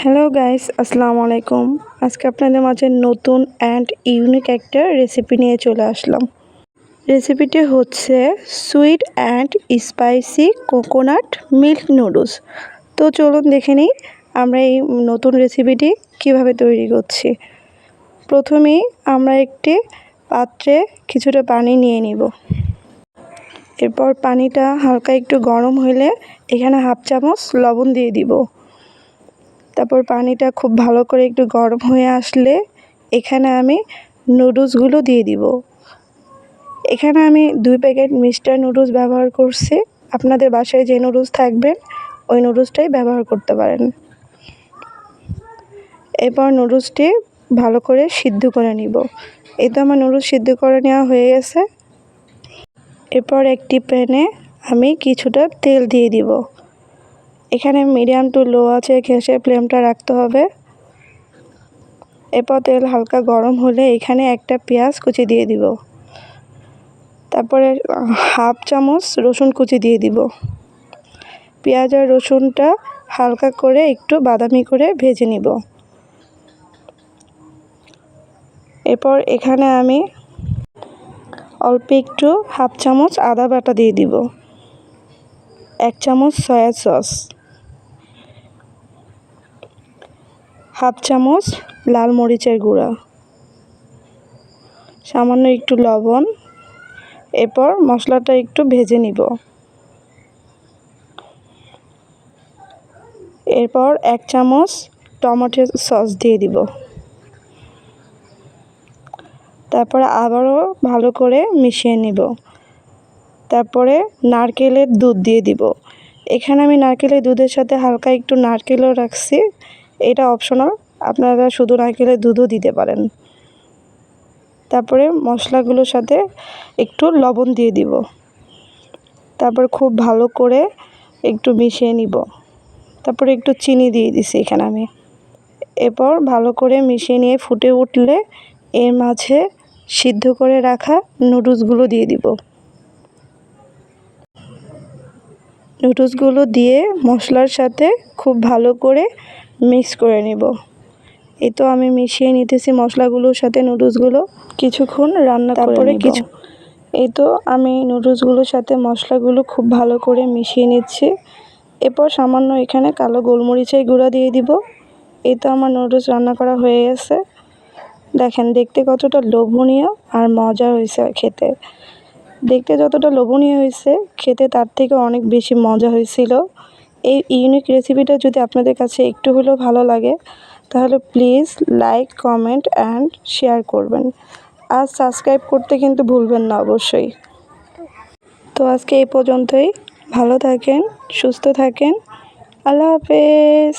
Hello guys আসসালামু আলাইকুম আজকে আপনাদের মাঝে নতুন অ্যান্ড ইউনিক একটা রেসিপি নিয়ে চলে আসলাম। রেসিপিটি হচ্ছে sweet and spicy coconut milk noodles তো চলুন দেখে নিই আমরা এই নতুন রেসিপিটি কীভাবে তৈরি করছি। প্রথমেই আমরা একটি পাত্রে কিছুটা পানি নিয়ে নিব। এরপর পানিটা হালকা একটু গরম হলে এখানে হাফ চামচ লবণ দিয়ে দিব। তারপর পানিটা খুব ভালো করে একটু গরম হয়ে আসলে এখানে আমি নুডলসগুলো দিয়ে দিব। এখানে আমি দুই প্যাকেট মিস্টার নুডলস ব্যবহার করছি। আপনাদের বাসায় যে নুডলস থাকবেন ওই নুডলসটাই ব্যবহার করতে পারেন। এরপর নুডলসটি ভালো করে সিদ্ধ করে নিব। এই তো আমার নুডলস সিদ্ধ করে নেওয়া হয়ে গেছে। এরপর একটি প্যানে আমি কিছুটা তেল দিয়ে দিব। এখানে মিডিয়াম টু লো আছে, গ্যাসের ফ্লেমটা রাখতে হবে। এরপর তেল হালকা গরম হলে এখানে একটা পেঁয়াজ কুচি দিয়ে দিব। তারপরে হাফ চামচ রসুন কুচি দিয়ে দিব। পেঁয়াজ আর রসুনটা হালকা করে একটু বাদামি করে ভেজে নিব। এরপর এখানে আমি অল্প একটু হাফ চামচ আদা বাটা দিয়ে দিব। এক চামচ সয়া সস। হাফ চামচ লাল মরিচের গুঁড়া, সামান্য একটু লবণ। এরপর মশলাটা একটু ভেজে নিব। এরপর এক চামচ টমেটো সস দিয়ে দিব। তারপরে আবারও ভালো করে মিশিয়ে নিব। তারপরে নারকেলের দুধ দিয়ে দিব। এখানে আমি নারকেলের দুধের সাথে হালকা একটু নারকেলও রাখছি। এটা অপশনাল আপনারা শুধু না নারকেলের দুধও দিতে পারেন। তারপরে মশলাগুলোর সাথে একটু লবণ দিয়ে দিব। তারপর খুব ভালো করে একটু মিশিয়ে নিব। তারপরে একটু চিনি দিয়ে দিছি এখানে আমি। এরপর ভালো করে মিশিয়ে নিয়ে ফুটে উঠলে এর মাঝে সিদ্ধ করে রাখা নুডলসগুলো দিয়ে দিব। নুডলসগুলো দিয়ে মশলার সাথে খুব ভালো করে মিক্স করে নিব। এই তো আমি মিশিয়ে নিতেছি মশলাগুলোর সাথে নুডলসগুলো। কিছুক্ষণ রান্না তারপরে কিছু এই তো আমি নুডলসগুলোর সাথে মশলাগুলো খুব ভালো করে মিশিয়ে নিচ্ছি। এরপর সামান্য এখানে কালো গোলমরিচের গুঁড়া দিয়ে দিব। এই তো আমার নুডলস রান্না করা হয়ে গেছে। দেখেন দেখতে কতটা লোভনীয় আর মজা হয়েছে খেতে। দেখতে যতটা লোভনীয় হয়েছে খেতে তার থেকে অনেক বেশি মজা হয়েছিল। এই ইউনিক রেসিপিটা যদি আপনাদের কাছে একটু হলেও ভালো লাগে, তাহলে please like comment and share করবেন। আর সাবস্ক্রাইব করতে কিন্তু ভুলবেন না অবশ্যই। তো আজকে এই পর্যন্তই। ভালো থাকেন, সুস্থ থাকেন। আল্লাহ হাফেজ।